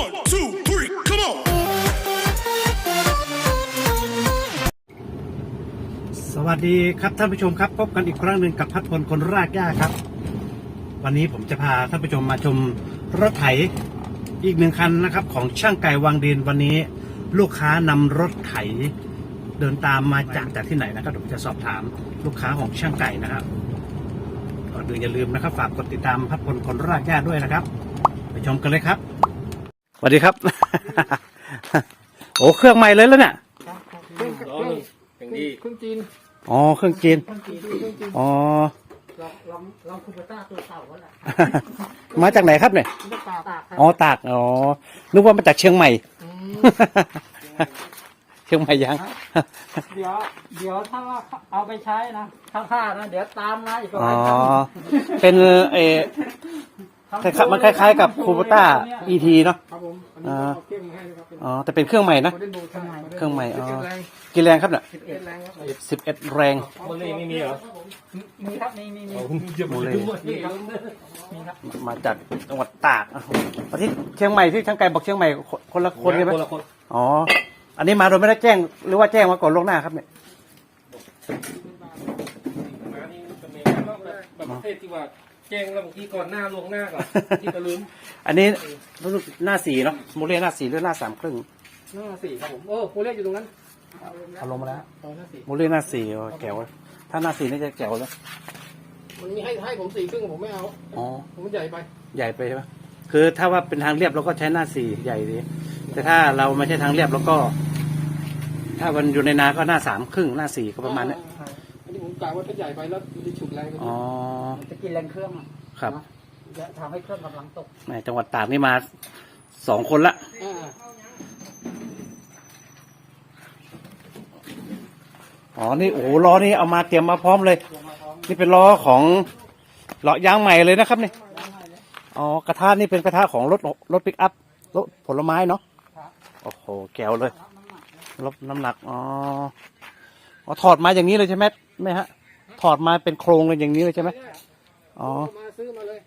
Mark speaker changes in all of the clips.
Speaker 1: One, two, three, come on.
Speaker 2: สวัสดีครับท่านผู้ชมครับ พบกันอีกครั้งหนึ่งกับพัดพลคนรากหญ้าครับ วันนี้ผมจะพาท่านผู้ชมมาชมรถไถอีกหนึ่งคันนะครับ ของช่างไก่วังดินวันนี้ ลูกค้านำรถไถ เดินตามมาจากจากที่ไหนนะครับผมจะสอบถามลูกค้าของช่างไก่นะครับก่อนอื่นอย่าลืมนะครับ ฝากกดติดตามพัดพลคนรากหญ้าด้วยนะครับ ไปชมกันเลยครับ วัสดีครับ โอ้เครื่องใหม่เลยแล้วเนี่ย
Speaker 3: เครื่องจีน
Speaker 2: อ๋อเครื่องจีน
Speaker 3: เครื่องจีนเครื่องจีน
Speaker 2: อ๋อ
Speaker 3: ลองลองลองคูเปต้าตัวเก่าก็แหละ
Speaker 2: มาจากไหนครับเนี่ย
Speaker 3: ตากครับ
Speaker 2: อ๋อตากอ๋อนึกว่ามาจากเชียงใหม่เชียงใหม่ยัง
Speaker 3: เดี๋ยวเดี๋ยวถ้าว่าเอาไปใช้นะถ้าพลานะเดี๋ยวตามมาอีก
Speaker 2: อ๋อ
Speaker 3: ลายครั้ง
Speaker 2: เป็นเอ คล้ายๆมันคล้ายๆกับคูปต้า ET เนาะ
Speaker 3: ครับผมอันนี้
Speaker 2: อ่า
Speaker 3: เอาเครื่องมาให้นะครับเป็น
Speaker 2: อ๋อแต่เป็นเครื่องใหม่นะ
Speaker 3: โมเดลดูข้างใน
Speaker 2: เครื่องใหม่อ๋อ
Speaker 3: แรง
Speaker 2: กี่แรงครับเนี่ย
Speaker 3: สิบเอ็ดแรงครับผม
Speaker 2: สิบเอ็ดแรง
Speaker 4: โมเลไม่มีเหรอ
Speaker 3: มีครับมีมีมี
Speaker 2: โมเล
Speaker 3: มีครับมีครับ
Speaker 2: มาจากจังหวัดตากอะประเทศเชียงใหม่ที่ช่างไกลบอกเชียงใหม่คนคนละคนใช่ไหม
Speaker 4: คนละคน
Speaker 2: อ๋อ อันนี้มาโดยไม่ได้แจ้งหรือว่าแจ้งมาก่อนล่วงหน้าครับเนี่ย
Speaker 4: มานี่จะมีแบบแบบประเภทที่ว่า แจ้งแล้วบางทีก่อนหน้าลวงหน้าก่อนที่ก็ลืม
Speaker 2: อันนี้รู้สึกหน้าสี่เนาะโมเลหน้าสี่หรือหน้าสามครึ่ง
Speaker 3: หน้าสี่ครับผมโอ้โมเดลอยู่ตรงนั้น
Speaker 2: เอาลงมาแล้ว
Speaker 3: เอาหน้าสี่
Speaker 2: โมเลหน้าสี่โอ้แก้วถ้าหน้าสี่นี่จะแก้วแล้ว
Speaker 3: มันมีให้ให้ผมสี่ครึ่งผมไม่เอา
Speaker 2: อ๋อ
Speaker 3: ผมมันใหญ่ไป
Speaker 2: ใหญ่ไปใช่ไหมคือถ้าว่าเป็นทางเรียบเราก็ใช้หน้าสี่ใหญ่ดีแต่ถ้าเราไม่ใช่ทางเรียบเราก็ ถ้ามันอยู่ในนาก็หน้าสามครึ่งหน้าสี่ก็ประมาณเนี้ย
Speaker 3: อันนี้ผม กะว่าถ้าใหญ่ไปแล้วมันจะฉุดแรงไป
Speaker 2: อ๋อ
Speaker 3: จะกินแรงเครื่อง
Speaker 2: ครับ
Speaker 3: จะทำให้เครื่องกำลังตก
Speaker 2: แหมจังหวัดตากนี่มาสองคนละ
Speaker 3: อ่า
Speaker 2: อ๋อนี่โอ้โหล้อนี่เอามาเตรียมมาพร้อมเลย นี่เป็นล้อของล้อยางใหม่เลยนะครับนี่อ๋อกระทะนี่เป็นกระทะของรถรถปิกอัพรถผลไม้เนาะโอ้โหแก้วเลยลบน้ำหนักอ๋ออ๋อถอดมาอย่างนี้เลยใช่ไหม ไหมฮะ ถอดมาเป็นโครงเลยอย่างนี้เลยใช่ไหมอ๋อ
Speaker 3: มาซื้อมาเลย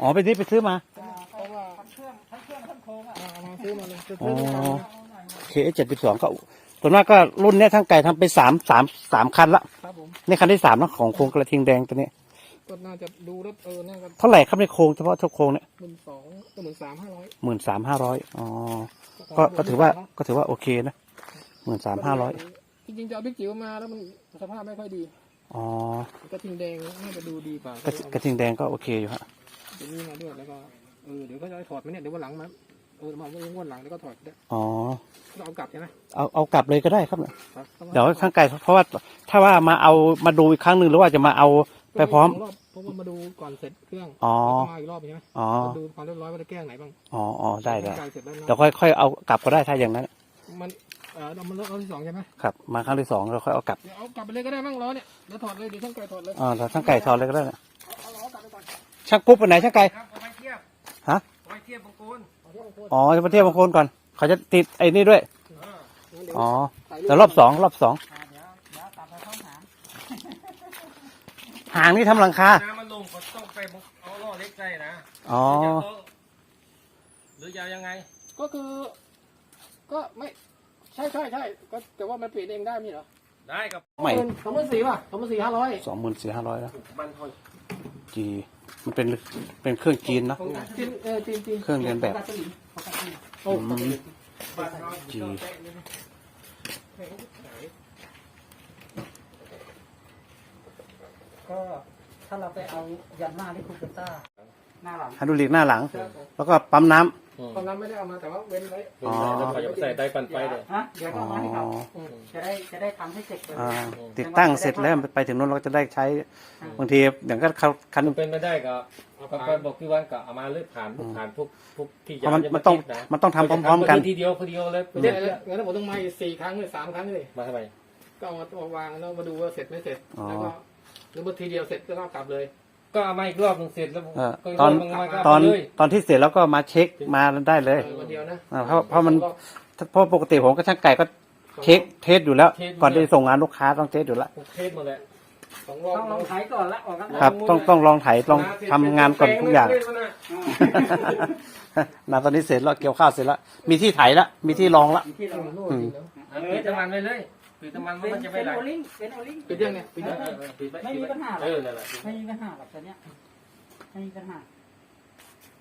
Speaker 2: อ๋อไปนี่ไปซื้อมา
Speaker 3: เพราะว่าเครื่องทั้งเครื่องทั้งโครงอะมาซื้อมาเลยจะ
Speaker 2: อ๋อ
Speaker 3: ซื้อมา
Speaker 2: เคเจ็ดสิบสองก็ส่วนมากก็รุ่นเนี้ยทั้งไก่ทำไปสามสามสามคันละ
Speaker 3: ครับผม
Speaker 2: นี่คันที่สามเนอะของโครงกระทิงแดงตัวนี้
Speaker 3: ก็น่าจะดูรถเออน่าจะ
Speaker 2: เท่าไหร่ครับในโครงเฉพาะเท่าโครงเนี่ย
Speaker 3: หมื่นสองก็หมื่นสามห้าร้อย
Speaker 2: หมื่นสามห้าร้อยอ๋อก็ก็ถือว่าก็ถือว่าโอเคนะหมื่นสามห้าร้อย
Speaker 3: จริงๆจะเอาบิ๊กจิ๋วมาแล้วมันสภาพไม่ค่อยดี
Speaker 2: อ๋อก
Speaker 3: ระทิงแดงน่าจะดูดีกว่าก
Speaker 2: ระกระทิงแดงก็โอเคอยู่ฮะ
Speaker 3: เดี๋ยวนี้มาด้วยแล้วก็เออเดี๋ยวก็จะถอดไหมเนี่ยเดี๋ยววันหลังมาเออมาวันวันหลังแล้วก็ถอดได้
Speaker 2: อ๋อ
Speaker 3: ก็เอากลับใช่ไหม
Speaker 2: เอาเอากลับเลยก็ได้ครับเนี่ย
Speaker 3: ครับ
Speaker 2: เดี๋ยวข้างไก่เพราะว่าถ้าว่ามาเอามาดูอีกครั้งหนึ่งหรือว่าจะมาเอาไปพร้อม
Speaker 3: รอบเพราะว่ามาดูก่อนเสร็จเครื่อง
Speaker 2: อ๋อ
Speaker 3: แล้วก็มาอีกรอบใช่ไหม
Speaker 2: อ๋อ
Speaker 3: มาดูความเรียบร้อยว่าจะแก้ไหนบ้าง
Speaker 2: อ๋ออ๋อได้ได้
Speaker 3: ใกล้เสร็จแล้วนะ
Speaker 2: เดี๋ยวค่อยค่อยเอากลับก็ได้ถ้าอย่างนั้น
Speaker 3: มัน เออเรามันเลิกเอาที่สองใช่ไหม
Speaker 2: ครับมาครั้งที่สองเราค่อยเอากลับ
Speaker 3: เดี๋ยวเอากลับไปเลยก็ได้บ้างล้อเนี่ยเดี๋ยวถอดเลยเดี๋ยวช่างไก่ถอดเลย
Speaker 2: อ๋อเราช่างไก่ทอนเลยก็ได้นะ
Speaker 3: เอาล้อกลับไปก่อน
Speaker 2: ช่างปุ๊บไปไหนช่างไก่
Speaker 4: ครับเอาไว้เทียบ
Speaker 2: ฮะ
Speaker 4: เอาไว้เทียบบางคน
Speaker 3: เอาเที่ยวโคตร
Speaker 2: อ๋อจะมาเทียบบางคนก่อน เขาจะติดไอ้นี่ด้วย
Speaker 3: เดี๋ยว
Speaker 2: อ๋อ
Speaker 3: ใส่
Speaker 2: แต่รอบสองรอบสอง
Speaker 3: อ่าเดี๋ยวเดี๋ยวกลับไปเข้าหาง
Speaker 2: หางนี่ทำหลังคา
Speaker 4: น้ำมันลงก็ต้องไปเอาล้อเล็กใจนะ
Speaker 2: อ๋อ
Speaker 4: หรือยาวยังไง
Speaker 3: ก็คือ ก็ไม่ ใช่ใช่ใช่ก็แต่ว่ามันเปลี่ยนเองได้ไม่เหรอ
Speaker 4: ได้กับ
Speaker 2: ใหม่
Speaker 3: สองหมื่นสี่ป่ะสองหมื่นสี่ห้าร้อย
Speaker 2: สองหมื่นสี่ห้าร้อยแล้ว
Speaker 4: มันคอย
Speaker 2: จีมันเป็นเป็นเครื่องจีนเนาะ
Speaker 3: จีนเออจีนจีน
Speaker 2: เครื่องเรียนแบบ
Speaker 3: โอ้
Speaker 2: อืม
Speaker 4: บ้านเรา
Speaker 2: จี
Speaker 3: ก็ถ้าเราไปเอายันหน้าที่คูเปต้าหน้าหลัง
Speaker 2: ฮันดูลิกหน้าหลัง แล้วก็ปั๊มน้ำ
Speaker 3: ตอนนั้นไม่ได้เอามาแต่ว่าเว้นไว้
Speaker 2: อ๋อ
Speaker 4: แล้วเขาจะใส่ไตปั่นไฟเลย
Speaker 3: ฮะเดี๋ยวก็
Speaker 2: อ๋
Speaker 3: เอามาให้เขา
Speaker 2: อ
Speaker 3: จะได้จะได้ทำให้เสร็จเลย
Speaker 2: อ่าติดตั้งเสร็จแล้วไปถึงนู้นเราก็จะได้ใช้บางทีอย่างก็เขาคัน
Speaker 4: เป็นไม่ได้ก็ก็ไปบอกพี่วันก็เอามาเลือกผ่านผ่านพวกพวกที่
Speaker 2: เพราะมันมันต้องมันต้องทำพร้อมๆกัน
Speaker 4: ทีเดียวทีเดียวเลย
Speaker 3: เดี๋ยวงั้นผมต้องมาอีกสี่ครั้งหรือสามครั้งเลย
Speaker 4: มาทำไม
Speaker 3: ก็เอามาวางแล้วมาดูว่าเสร็จไม่เสร็จ
Speaker 2: อ๋อ
Speaker 3: แล้วก็หรือว่าทีเดียวเสร็จก็ต้องกลับเลย
Speaker 4: ก็เอามาอีกรอบหนึงเสร็จแล้ว
Speaker 2: เออ
Speaker 4: ก็
Speaker 2: ตอน
Speaker 4: รบมาก็
Speaker 2: ตอน
Speaker 4: เาไปเลย
Speaker 2: ตอนที่เสร็จแล้วก็มาเช็คมาได้เลย
Speaker 3: เออวันเดียวนะ
Speaker 2: อ่าเพราะเพราะมันเพราะปกติผมก็ช่างไก่ก็เช็คเทสอยู่แล้วก่อนที่จะส่งงานลูกค้าต้องเทสอยู่แล้ว
Speaker 4: พวกเทศหมดแหละต้อง
Speaker 5: ต้องลองไถก่อนละออกกัน
Speaker 2: ครับ ต้องต้องลองไถลองทำงานก่อนทุกอย่างนาตอนนี้เสร็จแล้วเกี่ยวข้าวเสร็จแล้วมีที่ไถแล้วมีที่รองแล้ว
Speaker 5: ที่เรา
Speaker 2: อืม
Speaker 4: ปิดน้ำมันไปเลย ปิดน้ำมัน
Speaker 5: เป็น
Speaker 4: มันจะ
Speaker 5: เป็
Speaker 4: ไม่
Speaker 5: น
Speaker 4: ไหล
Speaker 5: โอลิงเป็นโอลิง
Speaker 3: ปิดยังเนี่ยปิด
Speaker 4: เอ
Speaker 3: ยัง
Speaker 4: อเออปิดว้
Speaker 5: ไม่มีปัญหาหรอก
Speaker 4: เออนั่นแหละ
Speaker 5: ไม่มีปัญหาหรอกตัวเนี้ยไม่มีปัญหา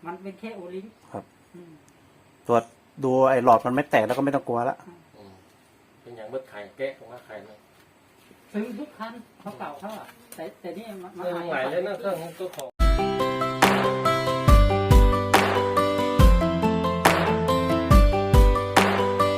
Speaker 5: มันเป็นแค่โอลิง
Speaker 2: ครับ
Speaker 5: อืม
Speaker 2: ตรวจดูไอ้หลอดมันไม่แตกแล้วก็ไม่ต้องกลัวแล้ว
Speaker 4: อืมเป็นอย่างเบิดไข่แกะของว่าไข่เลย
Speaker 5: ซื้อทุกคันเขาเก่าเขาอะแต่แต่นี่มัน
Speaker 4: เออไหลเลยนะเครื่องก็ของ